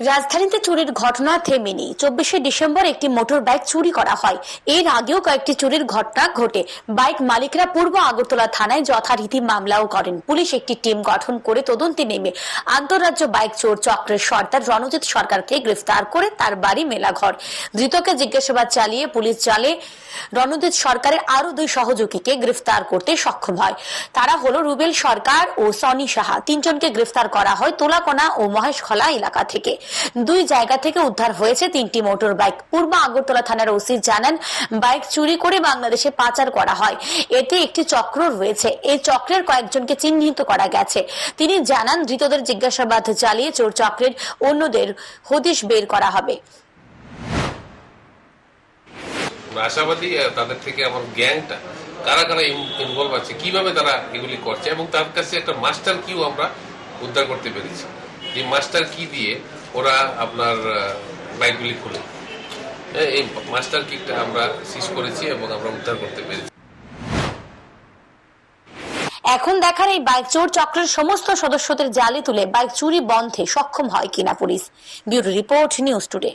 রাজধানীতে চুরির ঘটনা থেমেনি। চব্বিশে ডিসেম্বর একটি মোটর বাইক চুরি করা হয়। এর আগেও কয়েকটি চুরির ঘটনা ঘটে। বাইক মালিকরা পূর্ব আগরতলা থানায় যথারীতি মামলাও করেন। পুলিশ একটি টিম গঠন করে তদন্তে নেমে আন্তঃরাজ্য বাইক চোর চক্রের সর্দার রণজিৎ সরকারকে গ্রেফতার করে তার বাড়ি মেলাঘর। ধৃতকে জিজ্ঞাসাবাদ চালিয়ে পুলিশ জালে রণজিৎ সরকারের আরও দুই সহযোগীকে গ্রেফতার করতে সক্ষম হয়। তারা হলো রুবেল সরকার ও সনি সাহা। তিনজনকে গ্রেফতার করা হয় তোলাকোনা ও মহেশখলা এলাকা থেকে। দুই জায়গা থেকে উদ্ধার হয়েছে তিনটি মোটর বাইক পূর্ব আগরতলা থানার ওসি জানান, বাইক চুরি করে বাংলাদেশে পাচার করা হয়। এতে একটি চক্র রয়েছে। এই চক্রের কয়েকজনকে চিহ্নিত করা গেছে। তিনি জানান, ধৃতদের জিজ্ঞাসাবাদ চালিয়ে চোর চক্রের অন্যদের হদিশ বের করা হবে। আশাবাদী তাদের থেকে আমার গ্যাংটা কারা কারা ইনভলভ আছে, কীভাবে তারা এগুলি করছে এবং তার কাছে একটা মাস্টার কিও আমরা উদ্ধার করতে পেরেছি। যে মাস্টার কি দিয়ে ওরা আপনার বাইকগুলি খুলে। এই মাস্টার কিকটা আমরা সিজ করেছি এবং আমরা উদ্ধার করতে পেরেছি। এখন দেখার এই বাইক চোর চক্রের সমস্ত সদস্যদের জালে তুলে বাইক চুরি বন্ধে সক্ষম হয় কিনা police. Bureau report, news today.